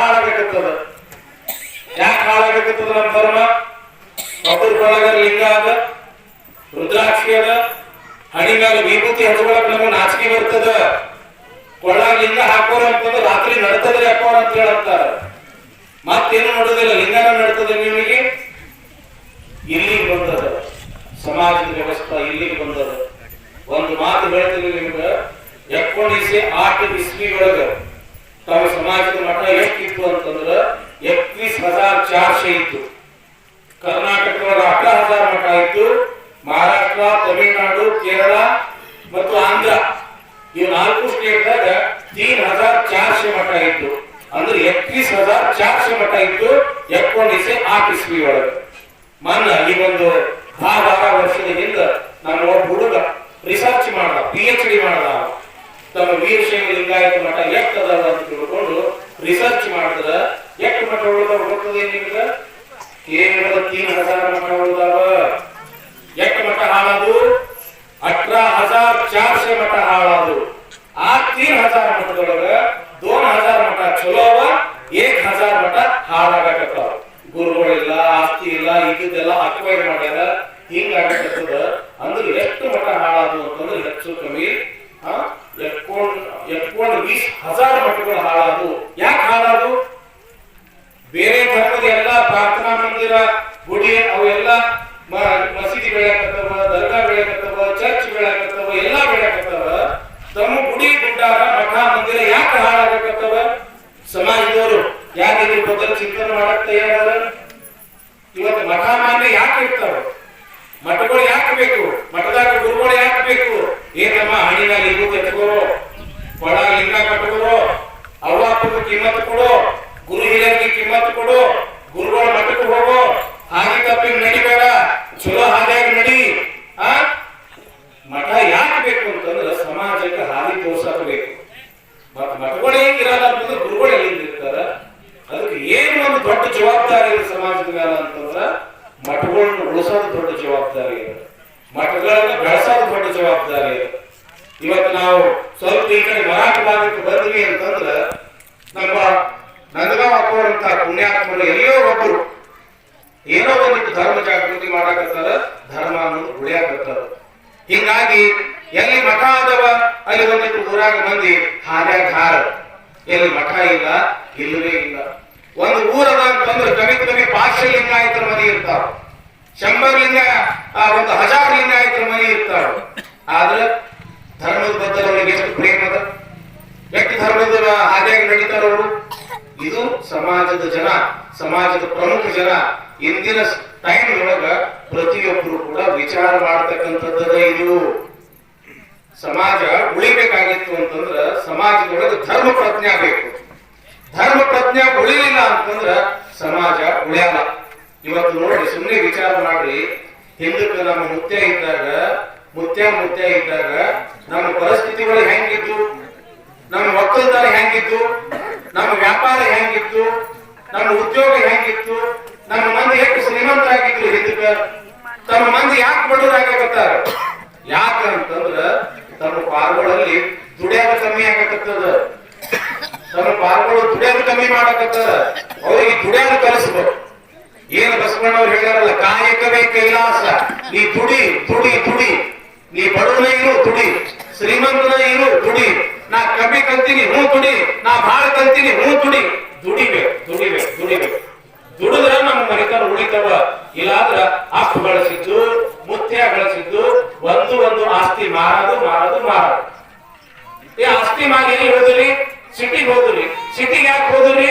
ಹಾಳಾಗಕತ್ತದ ಯಾಕೆ ಹಾಳಾಗಕತ್ತದ ನಮ್ಮ ಧರ್ಮ? ಒಬ್ಬರೊಳಗ ಲಿಂಗ ಅದ, ರುದ್ರಾಕ್ಷಿ ಅದ, ಹಣಿ ಮೇಲೆ ವಿಭೂತಿ ಹಚ್ಕೊಳಕ್ ನಮಗೆ ನಾಚಿಕೆ ಬರ್ತದ. ಕೊಳ್ಳ ಲಿಂಗ ಹಾಕೋರ ಅಂತಂದ್ರೆ ರಾತ್ರಿ ನಡ್ತದ್ರಿ ಅಪ್ಪ ಅಂತ ಹೇಳಂತಾರ. ಮತ್ತೇನು ಮಾಡೋದಿಲ್ಲ ಲಿಂಗನ ನಡ್ತದೆ ನಿಮಗೆ. ಇಲ್ಲಿ ಬಂದದ. ಸಮಾಜದ ವ್ಯವಸ್ಥೆ ಇಲ್ಲಿಗೆ ಬಂದದ. ಒಂದು ಮಾತು ಹೇಳ್ತೀನಿ ನಿಮ್ಗೆ. ಎಕ್ಕೋಣಿಸಿ ಆಟ ಇಸ್ವಿ ಒಳಗ ತಮ್ಮ ಸಮಾಜದ ಮಠ ಎಷ್ಟಿತ್ತು ಅಂತಂದ್ರ ಎಕ್ವಿಸ್ ಹಜಾರ್ ಚಾರ್ಶೆ ಇತ್ತು ಕರ್ನಾಟಕದ ಅಠ ಹಜಾರ್ ಮಠ ಇತ್ತು. ಮಹಾರಾಷ್ಟ್ರ, ತಮಿಳುನಾಡು, ಕೇರಳ ಮತ್ತು ಆಂಧ್ರ. ಈ ನಾಲ್ಕು ಸ್ಟೇಟ್ದಾಗ ತೀನ್ ಹಜಾರ್ ಚಾರ್ಶೆ ಮಠ ಇತ್ತು. ಅಂದ್ರೆ ಎತ್ತೀಸ್ ಹಜಾರ್ ಚಾರ್ಶೆ ಮಠ ಇತ್ತು. ಎಕ್ಕೋಣಿಸಿ ಆಟ ಇಸ್ವಿ ಒಳಗ ಮೊನ್ನ ಈ ಒಂದು ಆ ಬಾರ ವರ್ಷದ ಹಿಂದೆ ನಾನು ಒಬ್ಬ ಹುಡುಗ ರಿಸರ್ಚ್ ಮಾಡ್ದ ಪಿ ಎಚ್ ಡಿ ಮಾಡ್ದ. ತಮ್ಮ ವೀರಶೈವ ಲಿಂಗಾಯತ ಮಠ ಎಷ್ಟದ ಅಂತ ತಿಳ್ಕೊಂಡು ರಿಸರ್ಚ್ ಮಾಡಿದ್ರ ಎಷ್ಟು ಮಠ ಉಳಿದಾವ? ಗೊತ್ತದೆ ನಿಮ್ಗ? ಕೇವಲ ತೀನ್ ಹಜಾರ್ ಮಠ ಉಳಿದಾವ? ಎಷ್ಟು ಮಠ ಹಾಳದು ಅಠರ ಹಜಾರ್ ಚಾರ್ಶೆ ಮಠ ಹಾಳಾದು ಆ ತೀನ್ ಹಜಾರ್ ಮಠದೊಳಗ ದೋನ್ ಹಜಾರ್ ಮಠ ಚಲೋ ಅವ ಏಕ್ ಹಜಾರ್ ಮಠ ಹಾಳಾಗಕತ್ತಾವ ಗುರುಗಳಿಲ್ಲ ಆಸ್ತಿ ಇಲ್ಲ ಇದ್ದಿದ್ದೆಲ್ಲ ಅಕ್ವೈರ್ ಮಾಡ್ಯಾರ ಹಿಂಗ ಆಗಕತ್ತದ ಅಂದ್ರೆ ಎಷ್ಟು ಮಠ ಹಾಳಾದು ಅಂತಂದ್ರೆ ಹೆಚ್ಚು ಕಮ್ಮಿ ಆ ಎಕ್ಕೊಂಡ್ ಎಕ್ಕೊಂಡ್ ವೀಸ್ ಹಜಾರ್ ಮಠಗಳು ಹಾಳಾದು ಯಾಕೆ ಹಾಳಾದು ಬೇರೆ ಧರ್ಮದ ಎಲ್ಲ ಪ್ರಾರ್ಥನಾ ಮಂದಿರ ಗುಡಿ ಅವೆಲ್ಲ ಮ- ಮಸೀದಿ ಬೆಳೆಯಕತ್ತವ ದರ್ಗಾ ಬೆಳೆಯಕತ್ತವ ಚರ್ಚ್ ಬೆಳೆಯಕತ್ತವ ಎಲ್ಲ ಬೆಳೆಯಕತ್ತವ ತಮ್ಮ ಗುಡಿ ಗುಡ್ಡಾರ ಮಠ ಮಂದಿರ ಯಾಕೆ ಹಾಳಾಗಕತ್ತವ ಸಮಾಜದವರು ಯಾಕೆ ಇದ್ರ ಬಗ್ಗೆ ಚಿಂತನೆ ಮಾಡಕ್ ತಯಾರ ಇವತ್ತು ಮಠ ಮಾನ್ಯ ಯಾಕೆ ಇರ್ತಾವ ಮಠಗಳು ಯಾಕೆ ಬೇಕು? ಮಠದಾಗ ಗುರುಗಳು ಯಾಕೆ ಬೇಕು? ಏನಮ್ಮ ಹಣಿನ ಇದು ಕೊಳ ಲಿಂಗ ಕಟ್ಕೋರು ಅವ್ವ ಅಪ್ಪಗೆ ಕಿಮ್ಮತ್ ಕೊಡು ಗುರು ಹಿರಿಯರಿಗೆ ಕಿಮ್ಮತ್ ಕೊಡು ಗುರುಗಳ ಮಠಕ್ಕೆ ಹೋಗು ಹಾಗೆ ತಪ್ಪಿ ನಡಿಬೇಡ ಚಲೋ ಹಾದಿಯಾಗಿ ನಡಿ ಆ ಮಠ ಯಾಕೆ ಬೇಕು ಅಂತಂದ್ರೆ ಸಮಾಜಕ್ಕೆ ಹಾದಿ ತೋರ್ಸಕ್ ಬೇಕು ಮತ್ ಮಠಗಳು ಹೆಂಗಿರಲ್ಲ ಅಂತಂದ್ರೆ ಗುರುಗಳು ಎಲ್ಲಿಂದ ಇರ್ತಾರ ಅದಕ್ಕೆ ಏನು ಒಂದು ದೊಡ್ಡ ಜವಾಬ್ದಾರಿ ಇದೆ ಸಮಾಜದ ಮೇಲೆ ಅಂತಂದ್ರ ಮಠಗಳನ್ನ ಉಳಿಸೋದು ದೊಡ್ಡ ಜವಾಬ್ದಾರಿ ಇದೆ ಮಠಗಳನ್ನ ಬೆಳೆಸೋದು ದೊಡ್ಡ ಜವಾಬ್ದಾರಿ ಇವತ್ತು ನಾವು ಸ್ವಲ್ಪ ಈ ಕಡೆ ಮರಾಠ ಭಾಗಕ್ಕೆ ಬಂದ್ವಿ ಅಂತಂದ್ರೆ, ನಮ್ಮ ನಂದಗಾಂವ್ ಹಾಕೋರಂತ ಪುಣ್ಯಾತ್ಮರು ಎಲ್ಲೋ ಒಬ್ಬರು ಏನೋ ಒಂದಿಟ್ಟು ಧರ್ಮ ಜಾಗೃತಿ ಮಾಡಾಕತ್ತಾರ ಧರ್ಮ ಅನ್ನೋದು ಉಳಿಯಾಕತ್ತಾರ ಹಿಂಗಾಗಿ ಎಲ್ಲಿ ಮಠ ಅದವ ಅಲ್ಲಿ ಒಂದಿಟ್ಟು ಊರಾಗ ಮಂದಿ ಹಾದ್ಯಾಗ ಹಾರ ಎಲ್ಲಿ ಮಠ ಇಲ್ಲ, ಇಲ್ಲವೇ ಇಲ್ಲ. ಒಂದು ಊರದ ಅಂತಂದ್ರೆ ಕವಿ ಕವಿ ಪಾರ್ಶ್ವ ಲಿಂಗಾಯತರ ಮನೆ ಇರ್ತಾವ. ಲಿಂಗ ಆ, ಒಂದು ಹಜಾರ್ ಲಿಂಗಾಯತರ ಮನೆ ಇರ್ತಾರೆ ಆದ್ರೆ ಧರ್ಮದ ಬದ್ಧ ಅವರಿಗೆ ಎಷ್ಟು ಪ್ರೇಮ ಅದ? ಎಷ್ಟು ಧರ್ಮದ ಹಾದಿಯಾಗಿ ನಡೀತಾರ ಅವರು? ಇದು ಸಮಾಜದ ಜನ ಸಮಾಜದ ಪ್ರಮುಖ ಜನ. ಇಂದಿನ ಟೈಮ್ ಒಳಗ ಪ್ರತಿಯೊಬ್ಬರು ಕೂಡ ವಿಚಾರ ಮಾಡ್ತಕ್ಕಂಥದ್ದದ ಇದು. ಸಮಾಜ ಉಳಿಬೇಕಾಗಿತ್ತು ಅಂತಂದ್ರ ಸಮಾಜದೊಳಗೆ ಧರ್ಮ ಪ್ರಜ್ಞಾ ಬೇಕು. ಧರ್ಮ ಪ್ರಜ್ಞಾ ಉಳಿಲಿಲ್ಲ ಅಂತಂದ್ರ ಸಮಾಜ ಉಳಿಯಲ್ಲ. ಇವತ್ತು ನೋಡಿ ಸುಮ್ಮನೆ ವಿಚಾರ ಮಾಡ್ರಿ. ಹಿಂದಕ್ಕೆ ನಮ್ಮ ಮುತ್ಯ ಇದ್ದಾಗ ಮುತ್ಯ ಮುತ್ಯ ಇದ್ದಾಗ ನಮ್ಮ ಪರಿಸ್ಥಿತಿಗಳು ಹೆಂಗಿತ್ತು ನಮ್ಮ ಒಕ್ಕಲ್ದಾರ ಹೆಂಗಿತ್ತು? ನಮ್ಮ ವ್ಯಾಪಾರ ಹೆಂಗಿತ್ತು? ನಮ್ಮ ಉದ್ಯೋಗ ಹೆಂಗಿತ್ತು? ನಮ್ಮ ಮಂದಿ ಎಷ್ಟು ಶ್ರೀಮಂತರಾಗಿದ್ರು ಹಿಂದಕ್ಕ ತಮ್ಮ ಮಂದಿ ಯಾಕೆ ಬಡವರಾಗಿ ಯಾಕ ಅಂತಂದ್ರ ತಮ್ಮ ಪಾರ್ಗಳಲ್ಲಿ ದುಡಿಯೋದು ಕಮ್ಮಿ ಆಗಕತ್ತದ. ತಮ್ಮ ಪಾರ್ಗಳು ದುಡಿಯೋದು ಕಮ್ಮಿ ಮಾಡಕತ್ತಾರ ಅವ್ರಿಗೆ ದುಡಿಯೋದು ಕಲಿಸ್ಬೇಕು ಏನು ಬಸವಣ್ಣವ್ರು ಹೇಳ್ಯಾರಲ್ಲ ಕಾಯಕವೇ ಕೈಲಾಸ. ನೀ ತುಡಿ ತುಡಿ ತುಡಿ. ನೀ ಬಡವನ ಇರು ದುಡಿ ಶ್ರೀಮಂತನ ಇರು ದುಡಿ ನಾ ಕಮ್ಮಿ ಕಲ್ತೀನಿ ಹೂ ತುಡಿ. ನಾ ಭಾಳ ಕಲ್ತೀನಿ ಹೂ ತುಡಿ. ದುಡಿಬೇಕು ದುಡಿಬೇಕು ದುಡಿಬೇಕು. ದುಡಿದ್ರ ನಮ್ಮ ಮನೆತನ ಉಳಿತವ. ಇಲ್ಲಾದ್ರ ಅಪ್ಪ ಗಳಿಸಿದ್ದು, ಮುತ್ಯ ಗಳಿಸಿದ್ದು, ಒಂದು ಒಂದು ಆಸ್ತಿ ಮಾರದು ಮಾರದು ಮಾರದು. ಈ ಆಸ್ತಿ ಮಾರಿ ಹೋದ್ರಿ? ಸಿಟಿಗೆ ಹೋದ್ರಿ. ಸಿಟಿಗೆ ಯಾಕೆ ಹೋದ್ರಿ?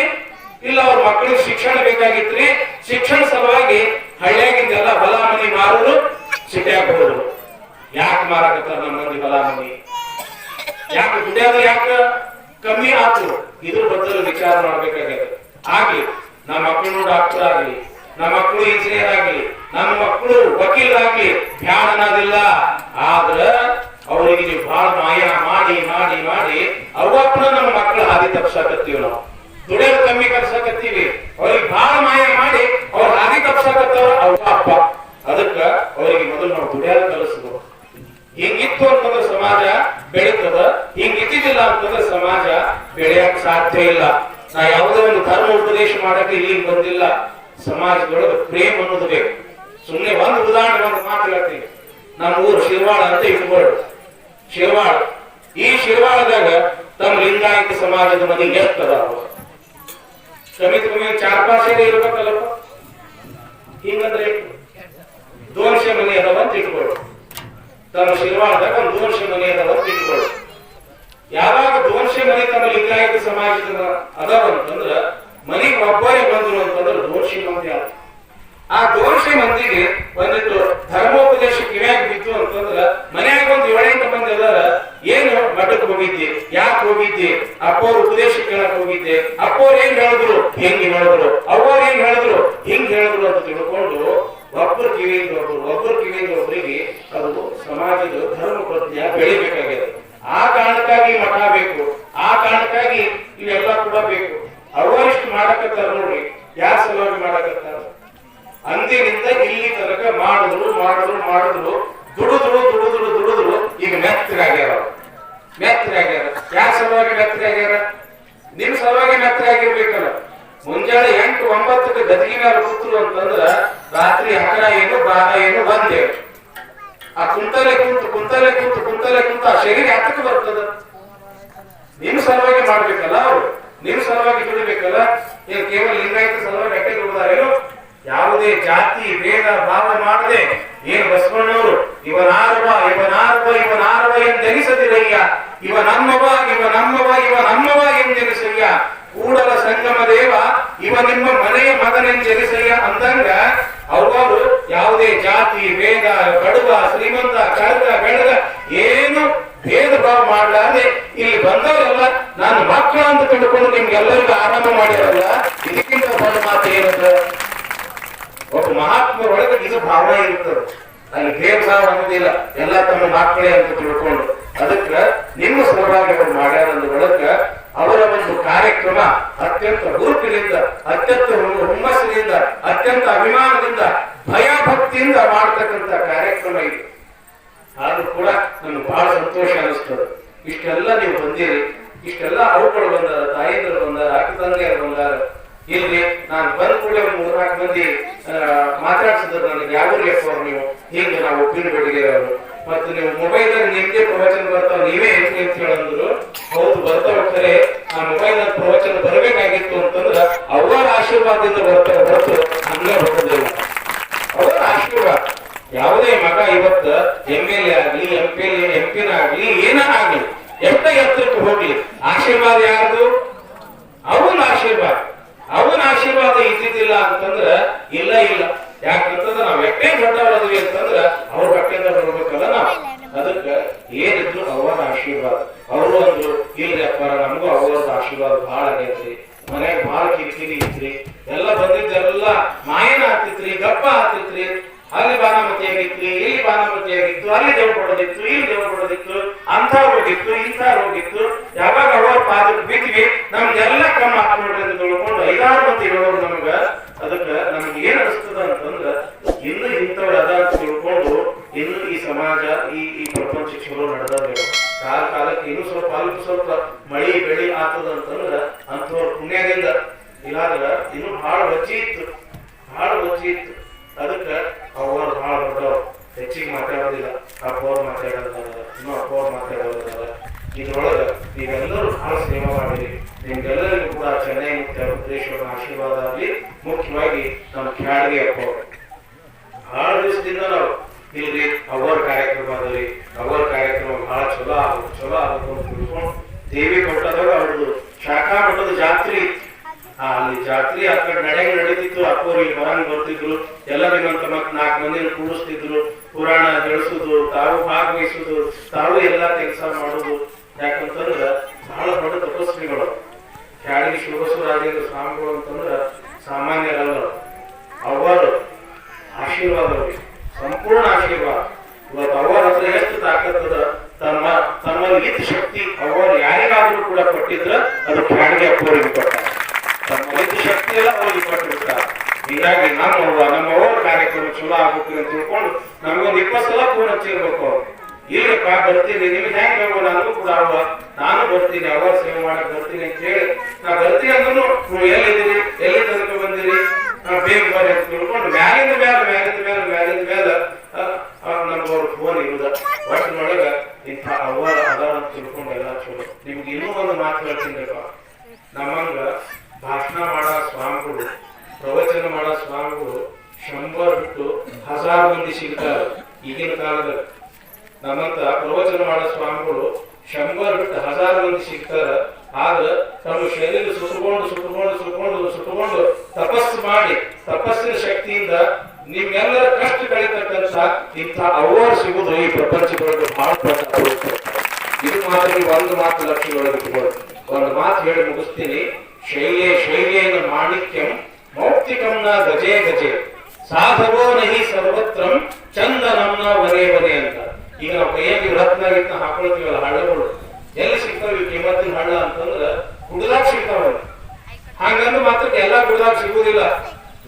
ಇಲ್ಲ, ಅವ್ರ ಮಕ್ಕಳಿಗೆ ಶಿಕ್ಷಣ ಬೇಕಾಗಿತ್ರಿ. ಶಿಕ್ಷಣ ಸಲುವಾಗಿ ಹಳ್ಳಿಯಾಗಿಂದೆಲ್ಲ ಹೊಲ ಮನಿ ಮಾರೋರು ಸಿಟಿಯಾಗ ಹೋದ್ರು ಯಾಕೆ ಮಾರಾಕತ್ತಾರ ನಮ್ಮ ಮಂದಿ ಹೊಲ ಮನಿ ಯಾಕೆ ದುಡಿಯೋದು ಯಾಕೆ ಕಮ್ಮಿ ಆತು ಇದ್ರ ಬದಲು ವಿಚಾರ ಮಾಡ್ಬೇಕಾಗತ್ತೆ ಆಗ್ಲಿ, ನಮ್ಮ ಮಕ್ಕಳು ಡಾಕ್ಟರ್ ಆಗ್ಲಿ, ನಮ್ಮ ಮಕ್ಕಳು ಇಂಜಿನಿಯರ್ ಆಗ್ಲಿ, ನಮ್ಮ ಮಕ್ಕಳು ವಕೀಲರಾಗ್ಲಿ ಧ್ಯಾನ ಅನ್ನೋದಿಲ್ಲ ಆದ್ರ ಅವರಿಗೆ ನೀವು ಬಹಳ ಮಾಯ ಮಾಡಿ ಮಾಡಿ ಮಾಡಿ ಅವಪ್ಪನ ನಮ್ಮ ಮಕ್ಕಳು ಹಾದಿ ತಪ್ಸಕತ್ತೀವಿ ನಾವು. ದುಡಿಯೋದು ಕಮ್ಮಿ ಕಲ್ಸಕತ್ತೀವಿ ಅವ್ರಿಗೆ ಬಹಳ ಮಾಯ ಮಾಡಿ ಅವ್ರ ಹಾದಿ ತಪ್ಸಕತ್ತವ್ರ ಅವ್ವ ಅಪ್ಪ ಅದಕ್ಕ ಅವರಿಗೆ ಮೊದಲು ನಾವು ದುಡಿಯೋದು ಕಲಿಸ್ಬೇಕು ಹಿಂಗಿತ್ತು ಅಂತಂದ್ರೆ ಸಮಾಜ ಬೆಳೀತದ ಹಿಂಗಿದ್ದಿದ್ದಿಲ್ಲ ಅಂತಂದ್ರೆ ಸಮಾಜ ಬೆಳೆಯಕ್ ಸಾಧ್ಯ ಇಲ್ಲ ನಾ ಯಾವುದೇ ಒಂದು ಧರ್ಮ ಉಪದೇಶ ಮಾಡಕ್ಕೆ ಇಲ್ಲಿಗೆ ಬಂದಿಲ್ಲ ಸಮಾಜದೊಳಗೆ ಪ್ರೇಮ ಅನ್ನೋದು ಬೇಕು ಸುಮ್ಮನೆ ಒಂದು ಉದಾಹರಣೆ ಒಂದು ಮಾತು ಹೇಳ್ತೀನಿ ನಮ್ಮ ಊರು ಶಿರ್ವಾಳ ಅಂತ ಇಟ್ಕೊಳ್ಳಿ ಶಿರ್ವಾಳ ಈ ಶಿರ್ವಾಳದಾಗ ತಮ್ಮ ಲಿಂಗಾಯತ ಸಮಾಜದ ಮನೆ ಎತ್ತದ ಕಮಿತ್ ಕಮ್ಮಿ ಚಾರ್ ಪಾಸ್ ಏನೇ ಇರ್ಬೇಕಲ್ಲಪ್ಪ. ಹಿಂಗಂದ್ರೆ ದೋನ್ಶೆ ಮನೆ ಅದಾವ ಅಂತ ಇಟ್ಕೊಳ್ಳಿ. ತಮ್ಮ ಶಿರ್ವಾಳದಾಗ ಒಂದು ದೋನ್ಶೆ ಮನೆ ಅದಾವ ಅಂತ ಇಟ್ಕೊಳ್ಳಿ. ಯಾವಾಗ ದೋನ್ಶೆ ಮನೆ ತಮ್ಮ ಲಿಂಗಾಯತ ಸಮಾಜದ ಅದಾವ ಅಂತಂದ್ರ ಮನೆಗೆ ಒಬ್ಬರೇ ಬಂದ್ರು ಅಂತಂದ್ರೆ ದೋಷಿ ಮಂದಿ ಆದ ಆ ದೋಷಿ ಮಂದಿಗೆ ಒಂದಿಟ್ಟು ಧರ್ಮೋಪದೇಶ ಕಿವ್ಯಾಗ ಬಿತ್ತು ಅಂತಂದ್ರ ಮನ್ಯಾಗ ಒಂದು ಏಳೆಂಟು ಮಂದಿ ಅದಾರ, ಏನು ಮಠಕ್ಕೆ ಹೋಗಿದ್ದೆ? ಯಾಕೆ ಹೋಗಿದ್ದೆ? ಅಪ್ಪವ್ರ ಉಪದೇಶ ಕೇಳಕ್ ಹೋಗಿದ್ದೆ? ಅಪ್ಪವ್ರು ಏನ್ ಹೇಳಿದ್ರು? ಹೆಂಗ್ ಹೇಳಿದ್ರು? ಅವ್ರು ಏನ್ ಹೇಳಿದ್ರು? ಹಿಂಗ್ ಹೇಳಿದ್ರು ಅಂತ ತಿಳ್ಕೊಂಡು ಒಬ್ಬರ ಕಿವಿಯಿಂದ ಒಬ್ರು ಒಬ್ಬರ ಕಿವಿಯಿಂದ ಒಬ್ರಿಗೆ ಅದು ಸಮಾಜದ ಧರ್ಮ ಪ್ರಜ್ಞೆ ಬೆಳಿಬೇಕಾಗಿದೆ ಆ ಕಾರಣಕ್ಕಾಗಿ ಮಠ ಬೇಕು. ಆ ಕಾರಣಕ್ಕಾಗಿ ಇವೆಲ್ಲ ಕೂಡ ಬೇಕು. ಅವರಿಷ್ಟು ಮಾಡಕತ್ತಾರ ನೋಡ್ರಿ. ಯಾರ ಸಲುವಾಗಿ ಮಾಡಕತ್ತಾರ? ಅಂದಿನಿಂದ ಇಲ್ಲಿ ತನಕ ಮಾಡಿದ್ರು ಮಾಡಿದ್ರು ಮಾಡಿದ್ರು. ದುಡಿದ್ರು ದುಡಿದ್ರು ದುಡಿದ್ರು ಈಗ ಮೆತ್ತಗಾಗ್ಯಾರ. ಮೆತ್ತಗಾಗ್ಯಾರ ಯಾರ ಸಲುವಾಗಿ ಮೆತ್ತಗಾಗ್ಯಾರ ನಿಮ್ ಸಲುವಾಗಿ ಮೆತ್ತಗಾಗಿರ್ಬೇಕಲ್ಲ ಮುಂಜಾನೆ ಎಂಟು, ಒಂಬತ್ತಕ್ಕೆ ಗದಗಿ ಮೇಲೆ ಕೂತ್ರು ಅಂತಂದ್ರ ರಾತ್ರಿ ಹಗರ ಏನು ಬಾರ ಏನು ಒಂದೇ ಆ ಕುಂತಲೆ ಕುಂತು ಕುಂತಲೆ ಕುಂತು ಕುಂತಲೆ ಕುಂತು ಆ ಶರೀರ ಹತ್ತಕ್ಕೆ ಬರ್ತದ? ನಿಮ್ ಸಲುವಾಗಿ ಮಾಡ್ಬೇಕಲ್ಲ ಅವ್ರು. ನಿಮ್ ಸಲುವಾಗಿ ದುಡಿಬೇಕಲ್ಲ. ಏನ್ ಕೇವಲ ಲಿಂಗಾಯತ ಸಲುವಾಗಿ ಅಟ್ಟೆ ದುಡಿದಾರೇನು? ಯಾವುದೇ ಜಾತಿ, ಭೇದ, ಭಾವ ಮಾಡದೆ ಏನು ಬಸವಣ್ಣವರು ಇವನಾರವ ಇವನಾರವ ಇವನಾರವ ಎಂದೆನಿಸದಿರಯ್ಯ, ಇವ ನಮ್ಮವ ಇವ ನಮ್ಮವ ಇವ ನಮ್ಮವ ಎಂದೆನಿಸಯ್ಯ, ಕೂಡಲ ಸಂಗಮ ದೇವ, ಇವ ನಿಮ್ಮ ಮನೆಯ ಮಗನೆಂದೆನಿಸಯ್ಯ ಅಂದಂಗ ಅವರು ಯಾವುದೇ ಜಾತಿ, ಭೇದ ಬಡವ ಶ್ರೀಮಂತ ಕಳೆದ ಬೆಳೆದ ಏನು ಭೇದ ಭಾವ ಮಾಡಲಾರದೆ ಇಲ್ಲಿ ಬಂದವರೆಲ್ಲ ನಾನು ಮಕ್ಕಳ ಅಂತ ತಿಳ್ಕೊಂಡು ನಿಮ್ಗೆಲ್ಲರಿಗೂ ಆರಂಭ ಮಾಡಿರಲ್ಲ ಇದಕ್ಕಿಂತ ಮಾತು ಏನಂತ? ಒಬ್ಬ ಮಹಾತ್ಮರ ಒಳಗೆ ಇದು ಭಾವನೆ ಇರ್ತದೆ ಅಲ್ಲಿ ಭೇದ ಭಾವ ಅನ್ನೋದಿಲ್ಲ ಎಲ್ಲ ತಮ್ಮ ಮಕ್ಕಳೇ ಅಂತ ತಿಳ್ಕೊಂಡು. ಅದಕ್ಕ ನಿಮ್ಮ ಸಲುವಾಗಿ ಅವರು ಮಾಡ್ಯಾರ ಒಳಗ ಅವರ ಒಂದು ಕಾರ್ಯಕ್ರಮ ಅತ್ಯಂತ ಹುರುಪಿನಿಂದ, ಅತ್ಯಂತ ಹುಮ್ಮಸ್ಸಿನಿಂದ, ಅತ್ಯಂತ ಅಭಿಮಾನದಿಂದ, ಭಯಭಕ್ತಿಯಿಂದ ಮಾಡ್ತಕ್ಕಂತ ಕಾರ್ಯಕ್ರಮ ಇದು. ಆದ್ರೂ ಕೂಡ ನನ್ಗೆ ಬಹಳ ಸಂತೋಷ ಅನಿಸ್ತದೆ. ಇಷ್ಟೆಲ್ಲ ನೀವು ಬಂದಿರಿ. ಇಷ್ಟೆಲ್ಲ ಅವುಗಳು ಬಂದಾರ, ತಾಯಿಗಳು ಬಂದಾರ ಅಕ್ಕ ತಂದೆಯರು ಬಂದಾರ. ಇಲ್ಲಿ ನಾನು ಬಂದ ಕೂಡಲೇ ಒಂದು ಮೂರ್ನಾಲ್ಕು ಮಂದಿ ಮಾತಾಡ್ಸಿದ್ರು ನನಗೆ. ಯಾವ ಊರಿಗೆ ನೀವು? ಹಿಂಗೆ ನಾವು ಉಪ್ಪಿನ ಬೆಳಗಿರೋರು ಮತ್ತು ನೀವು ಮೊಬೈಲ್ ನಿಮ್ಗೆ ಪ್ರವಚನ ಬರ್ತಾವ, ನೀವೇ ಹೇಳ್ತೀನಿ ಅಂತ ಹೇಳಂದ್ರು. ಹೌದು ಬರ್ತಾ ಹೋಗ್ತಾರೆ ಆ ಮೊಬೈಲ್ ಪ್ರವಚನ ಬರಬೇಕಾಗಿತ್ತು ಅಂತಂದ್ರ ಅವರ ಆಶೀರ್ವಾದದಿಂದ ಬರ್ತಾವ ಹೊರತು ಹಂಗೆ ಬರೋದಿಲ್ಲ ಅವರ ಆಶೀರ್ವಾದ ಯಾವುದೇ ಮಗ ಇವತ್ತ ಎಂ ಎಲ್ ಎ ಆಗ್ಲಿ ಎಂ ಪಿ ಎಂ ಪಿನ ಆಗ್ಲಿ ಏನ ಆಗ್ಲಿ ಎಷ್ಟ ಎತ್ತರಕ್ಕೆ ಹೋಗ್ಲಿ ಆಶೀರ್ವಾದ ಯಾರ್ದು ಅವನ ಆಶೀರ್ವಾದ ಅವನ ಆಶೀರ್ವಾದ ಇದ್ದಿದ್ದಿಲ್ಲ ಅಂತಂದ್ರ ಇಲ್ಲ ಇಲ್ಲ ಯಾಕಂತಂದ್ರ ನಾವ್ ಎಷ್ಟೇ ದೊಡ್ಡವರದ್ವಿ ಅಂತಂದ್ರ ಅವ್ರ ಬಟ್ಟೆಯಿಂದ ಬರ್ಬೇಕಲ್ಲ ನಾವು ಅದಕ್ಕ ಏನಿದ್ರು ಅವರ ಆಶೀರ್ವಾದ ಅವರು ಅಂದ್ರು ಇಲ್ರಿ ಅಪ್ಪ ನಮಗೂ ಅವರದ ಆಶೀರ್ವಾದ ಬಹಳ ಆಗೈತ್ರಿ ಮನ್ಯಾಗ ಬಹಳ ಕಿರಿಕಿರಿ ಇತ್ರಿ ಎಲ್ಲ ಬಂದಿದ್ದೆಲ್ಲ ಮಾಯನ ಆಗ್ತಿತ್ರಿ ಗಪ್ಪ ಆಗ್ತಿತ್ರಿ ಅಲ್ಲಿ ಬಾನಾಮತಿ ಆಗಿತ್ತು ಇಲ್ಲಿ ಬಾನಾಮತಿ ಆಗಿತ್ತು ಅಲ್ಲಿ ದೇವ್ರು ಕೊಡೋದಿತ್ತು ಇಲ್ಲಿ ಕೊಡೋದಿತ್ತು ಅಂತ ಹೋಗಿತ್ತು, ಇಂಥ ಹೋಗಿತ್ತು. ಯಾವಾಗ ಅವರ ಪಾದಕ್ಕೆ ಬಿದ್ವಿ ನಮ್ಗೆಲ್ಲ ಕಮ್ಮ ಹಾಕೊಂಡ್ರಿ ತಿಳ್ಕೊಂಡು ಐದಾರು ಮಂದಿ ಹೇಳೋರು ನಮ್ಗ, ಅದಕ್ಕ ನಮ್ಗೆ ಏನ್ ಅನಿಸ್ತದ ಅಂತಂದ್ರ, ಇನ್ನು ಇಂಥವ್ರ ಅದ ಅಂತ ತಿಳ್ಕೊಂಡು ಇನ್ನು ಈ ಸಮಾಜ, ಈ ಈ ಪ್ರಪಂಚ ಚಲೋ ನಡೆದ ಕಾಲ, ಕಾಲಕ್ಕೆ ಇನ್ನು ಸ್ವಲ್ಪ ಅಲ್ಪ ಸ್ವಲ್ಪ ಮಳಿ, ಬೆಳಿ ಆತದ ಅಂತಂದ್ರ ಅಂಥವ್ರ ಪುಣ್ಯದಿಂದ. ಇಲ್ಲಾದ್ರ ಇನ್ನು ಬಹಳ ಬಚ್ಚಿ ಇತ್ತು. ಬಹಳ ವಜ್ಜಿ ಇತ್ತು. ಅದಕ್ಕ ಅವ್ರ ಬಹಳ ದೊಡ್ಡವ್ರು. ಹೆಚ್ಚಿಗೆ ಮಾತಾಡೋದಿಲ್ಲ. ಅಪ್ಪವ್ರು ಮಾತಾಡೋದಿಲ್ಲ. ಇನ್ನು ಅಪ್ಪವ್ರು ಮಾತಾಡೋದಿಲ್ಲ ಇದ್ರೊಳಗ ನೀವೆಲ್ಲರೂ ಬಹಳ ಸೇವೆ ಮಾಡಿರಿ ನಿಮ್ಗೆಲ್ಲರಿಗೂ ಕೂಡ ಚೆನ್ನೈ ಮುಕ್ತ ಉದ್ದೇಶ್ವರ ಆಶೀರ್ವಾದ ಆಗಲಿ. ಮುಖ್ಯವಾಗಿ ನಮ್ಮ ಖ್ಯಾಳಿಗೆ ಅಪ್ಪವ್ರು ಬಹಳ ದಿವಸದಿಂದ ನಾವು ಇಲ್ರಿ ಅವರ ಕಾರ್ಯಕ್ರಮ ಅದರಿ ಅವರ ಕಾರ್ಯಕ್ರಮ ಬಹಳ ಚಲೋ ಆಗ ಚಲೋ ಆಗುತ್ತೆ ಅಂತ ತಿಳ್ಕೊಂಡು ದೇವಿ ಕೊಟ್ಟದಾಗ ಅವ್ರದ್ದು ಶಾಖಾ ಮಠದ ಜಾತ್ರೆ ಇತ್ತು. ಆ, ಅಲ್ಲಿ ಜಾತ್ರೆ ಆ ಕಡೆ ನಡೆಗೆ ನಡೀತಿತ್ತು ಅಪ್ಪವ್ರು ಇಲ್ಲಿ ಹೊರಂಗ್ ಬರ್ತಿದ್ರು ಎಲ್ಲರಿಗಂತ ಮತ್ ನಾಲ್ಕು ಮಂದಿನ ಕೂಡಿಸ್ತಿದ್ರು ಪುರಾಣ ಹೇಳಿಸುದು ತಾವು ಭಾಗವಹಿಸುದು ತಾವು ಎಲ್ಲಾ ಕೆಲಸ ಮಾಡುದು ಯಾಕಂತಂದ್ರ ಬಹಳ ದೊಡ್ಡ ತಪಸ್ವಿಗಳು ಕ್ಯಾಡಗಿ ಶಿವಬಸವರಾಜೇಂದ್ರ ಸ್ವಾಮಿಗಳು ಅಂತಂದ್ರ ಸಾಮಾನ್ಯರಲ್ಲ ಅವರು ಆಶೀರ್ವಾದ ಅವ್ರಿಗೆ. ಸಂಪೂರ್ಣ ಆಶೀರ್ವಾದ ಇವತ್ತು ಅವರ ಹತ್ರ ಎಷ್ಟು ತಾಕತ್ತದ ತಮ್ಮ ತಮ್ಮಲ್ಲಿ ಇದ್ದ ಶಕ್ತಿ ಅವರು ಯಾರಿಗಾದ್ರೂ ಕೂಡ ಕೊಟ್ಟಿದ್ರ ಅದು ಖ್ಯಾಡಿಗೆ ಅಪ್ಪವರಿಗೆ ಕೊಟ್ಟ ತಮ್ಮ ಇದ್ದ ಶಕ್ತಿ ಎಲ್ಲ ಅವರಿಗೆ ಕೊಟ್ಟಿರ್ತಾರೆ ಹೀಗಾಗಿ ನಮ್ಮವ್ವ ನಮ್ಮವ್ರ ಕಾರ್ಯಕ್ರಮ ಚಲೋ ಆಗ್ಬೇಕು ಅಂತ ತಿಳ್ಕೊಂಡು ನಮ್ಗೊಂದು ಇಪ್ಪತ್ತು ಸಲ ಫೋನ್ ಹಚ್ಚಿರ್ಬೇಕು ಅವ್ರು ಇಲ್ಲಪ್ಪ ಬರ್ತೀನಿ ನಿಮ್ಗೆ ಹೆಂಗ್ ಬೇಕು ನನಗೂ ಕೂಡ ಅವ್ವ ನಾನು ಬರ್ತೀನಿ ಅವರ ಸೇವೆ ಮಾಡಕ್ ಬರ್ತೀನಿ ಅಂತ ಹೇಳಿ ನಾ ಬರ್ತೀನಿ ಅಂದ್ರೂ ಅದಾವ ಅಂತ ತಿಳ್ಕೊಂಡು ಎಲ್ಲ ಚಲೋ ನಿಮ್ಗೆ ಇನ್ನೂ ಒಂದು ಮಾತು ಹೇಳ್ತೀನಿಪ್ಪ ನಮ್ಮಂಗ ಭಾಷಣ ಮಾಡೋ ಸ್ವಾಮಿಗಳು ಪ್ರವಚನ ಮಾಡೋ ಸ್ವಾಮಿಗಳು ಶಂಬರ್ ಬಿಟ್ಟು ಹಜಾರ್ ಮಂದಿ ಸಿಗ್ತಾರೆ ಈಗಿನ ಕಾಲದ ನಮ್ಮಂತ ಪ್ರವಚನ ಮಾಡೋ ಸ್ವಾಮಿಗಳು ಶಂಬರ್ ಬಿಟ್ಟು ಹಜಾರ್ ಮಂದಿ ಸಿಗ್ತಾರ. ಆದ್ರೆ ತಮ್ಮ ಶರೀರ ಸುಟ್ಕೊಂಡು ಸುಟ್ಕೊಂಡು ಸುಟ್ಕೊಂಡು ಸುಟ್ಕೊಂಡು ತಪಸ್ಸು ಮಾಡಿ, ತಪಸ್ಸಿನ ಶಕ್ತಿಯಿಂದ ನಿಮ್ಗೆಲ್ಲರ ಕಷ್ಟ ಕಳೀತಕ್ಕಂತ ಇಂಥ ಅವಾರ್ಡ್ ಸಿಗುವುದು ಈ ಪ್ರಪಂಚದೊಳಗೆ ಬಹಳ ಇದು ಮಾತ್ರ ಒಂದು ಮಾತು ಇಟ್ಕೊಳ್ಳಿ. ಒಂದು ಮಾತು ಹೇಳಿ ಮುಗಿಸ್ತೀನಿ. ಶೈಲೇ, ಶೈಲೇನ ಮಾಣಿಕ್ಯಂ ಮೌಕ್ತಿಕಂನ ಗಜೆ ಗಜೆ. ಸಾಧವೋ ನಹಿ ಸರ್ವತ್ರಂ ಚಂದನಂನ ವನೇ ವನೇ ಅಂತ. ಈಗ ನಾವು ಕೈಯಲ್ಲಿ ರತ್ನ ಹಾಕೊಳ್ತೀವಲ್ಲ ಎಲ್ಲಿ ಸಿಗ್ತಾವ ಈ ಕಿಮ್ಮತ್ತಿನ ಹಳ್ಳ ಅಂತಂದ್ರ ಗುಡ್ದಾಗ ಸಿಗ್ತಾವ ಹಂಗಂದು ಮಾತ್ರ ಎಲ್ಲಾ ಗುಡ್ದಾಗ ಸಿಗುದಿಲ್ಲ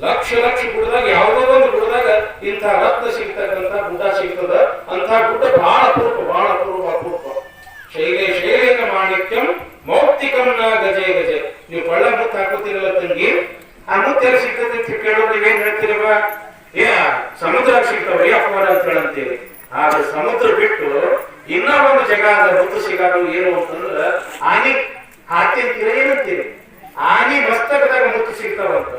ಲಕ್ಷ ಲಕ್ಷ ಗುಡ್ದಾಗ ಯಾವುದೋ ಒಂದು ಗುಡ್ದಾಗ ಇಂಥ ರತ್ನ ಸಿಗ್ತಕ್ಕಂತ ಗುಡ್ಡ ಸಿಗ್ತದ ಅಂತ ಗುಡ್ಡ ಬಹಳ ಅಪರೂಪ ಬಹಳ ಅಪರೂಪ ಅಪರೂಪ ಶೈಲೆ ಶೈಲೇನ ಮಾಣಿಕ್ಯಂ ಮೌಕ್ತಿಕಂನ ಗಜೆ ಗಜೆ ನೀವು ಕೊಳ್ಳ ಮುತ್ತು ಹಾಕೋತೀರಲ್ಲ ತಂಗಿ ಆ ಮುತ್ತು ಎಲ್ಲಿ ಸಿಗ್ತದೆ ಅಂತ ಕೇಳೋರು ನೀವೇನ್ ಹೇಳ್ತೀರವ ಏ ಸಮುದ್ರ ಸಿಗ್ತಾವ್ರಿ ಅಪವಾದ ಅಂತ ಹೇಳಂತೀರಿ ಆದ್ರೆ ಸಮುದ್ರ ಬಿಟ್ಟು ಇನ್ನ ಒಂದು ಜಗಾದ ಮುತ್ತು ಸಿಗಾದ ಏನು ಅಂತಂದ್ರ ಆನಿ ಹಾಕ್ತಿರ್ತೀರ ಏನಂತೀರಿ ಆನಿ ಮಸ್ತಕದಾಗ ಮುತ್ತು ಸಿಗ್ತಾವಂತ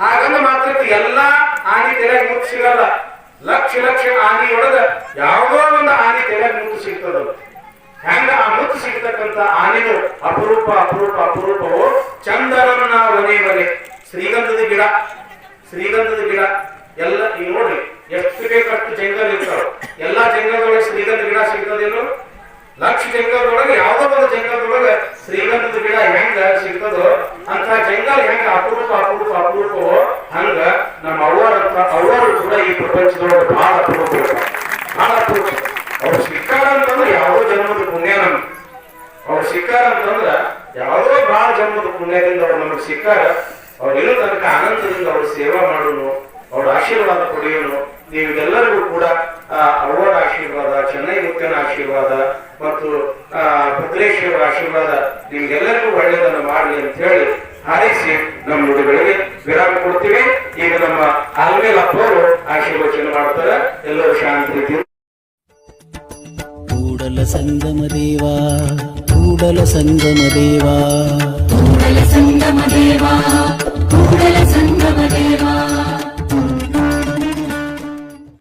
ಹಾಗಂದ ಮಾತ್ರಕ್ಕೆ ಎಲ್ಲಾ ಆನಿ ತೆರೆಗೆ ಮುತ್ತು ಸಿಗಲ್ಲ ಲಕ್ಷ ಲಕ್ಷ ಆನಿಯೊಳಗ ಯಾವುದೋ ಒಂದು ಆನಿ ತೆರೆಗೆ ಸಿಗ್ತದ ಹೆಂಗ ಆ ಮುತ್ತು ಸಿಗ್ತಕ್ಕಂತ ಆನೆನು ಅಪರೂಪ ಅಪರೂಪ, ಅಪರೂಪವು ಚಂದನನ ಒನೆ ಮನೆ ಶ್ರೀಗಂಧದ ಗಿಡ ಶ್ರೀಗಂಧದ ಗಿಡ. ಎಲ್ಲ ಈಗ ನೋಡ್ರಿ ಎಷ್ಟು ಬೇಕಷ್ಟು ಜಂಗಲ್ ಇರ್ತಾವ. ಎಲ್ಲಾ ಜಂಗಲ್ದೊಳಗೆ ಶ್ರೀಗಂಧ ಗಿಡ ಸಿಗ್ತದೇನು? ಲಕ್ಷ ಜಂಗಲ್ದೊಳಗೆ, ಯಾವ್ದೋ ಒಂದು ಜಂಗಲ್ದೊಳಗೆ ಶ್ರೀಗಂಧದ ಗಿಡ ಹೆಂಗ ಸಿಗ್ತದೋ ಅಂತ ಜಂಗಲ್ ಹೆಂಗ ಅಪರೂಪ ಅಪರೂಪ, ಅಪರೂಪವೋ ಹಂಗ ನಮ್ಮ ಅವರಂತ ಅವರು ಕೂಡ ಈ ಪ್ರಪಂಚದೊಳಗೆ ಬಹಳ ಅಪರೂಪ ಬಹಳ ಅಪರೂಪ ಅವ್ರು ಸಿಕ್ಕಾರ ಅಂತಂದ್ರೆ ಯಾವುದೋ ಜನ್ಮದ ಪುಣ್ಯ ನಮ್ಗೆ ಅವ್ರು ಸಿಕ್ಕಾರ ಅಂತಂದ್ರ ಯಾವುದೋ ಬಹಳ ಜನ್ಮದ ಪುಣ್ಯದಿಂದ ಅವ್ರು ನಮಗೆ ಸಿಕ್ಕಾರ ಅವ್ರು ತನಕ ಆನಂದದಿಂದ ಅವ್ರ ಸೇವಾ ಮಾಡೋನು, ಅವ್ರ ಆಶೀರ್ವಾದ ಪಡೆಯೋನು. ನೀವೆಲ್ಲರಿಗೂ ಕೂಡ ಅವರ ಆಶೀರ್ವಾದ, ಚೆನ್ನೈ ಮುಕ್ತನ ಆಶೀರ್ವಾದ ಮತ್ತು ಭದ್ರೇಶ್ವರ ಆಶೀರ್ವಾದ ನಿಮ್ಗೆಲ್ಲರಿಗೂ ಒಳ್ಳೆಯದನ್ನು ಮಾಡಲಿ ಅಂತ ಹೇಳಿ ಹಾರೈಸಿ ನಮ್ಮ ನುಡಿಗಳಿಗೆ ವಿರಾಮ ಕೊಡ್ತೀವಿ. ಈಗ ನಮ್ಮ ಆಲ್ಮೇಲ್ ಅಪ್ಪವರು ಆಶೀರ್ವಚನ ಮಾಡ್ತಾರೆ. ಎಲ್ಲರೂ ಶಾಂತಿ ಕೂಡಲ ಸಂಗಮ ದೇವಾ, ಕೂಡಲ ಸಂಗಮ ದೇವಾ. ಕೂಡಲ ಸಂಗಮ ದೇವ ಕೂಡಲ ಸಂಗಮ ದೇವ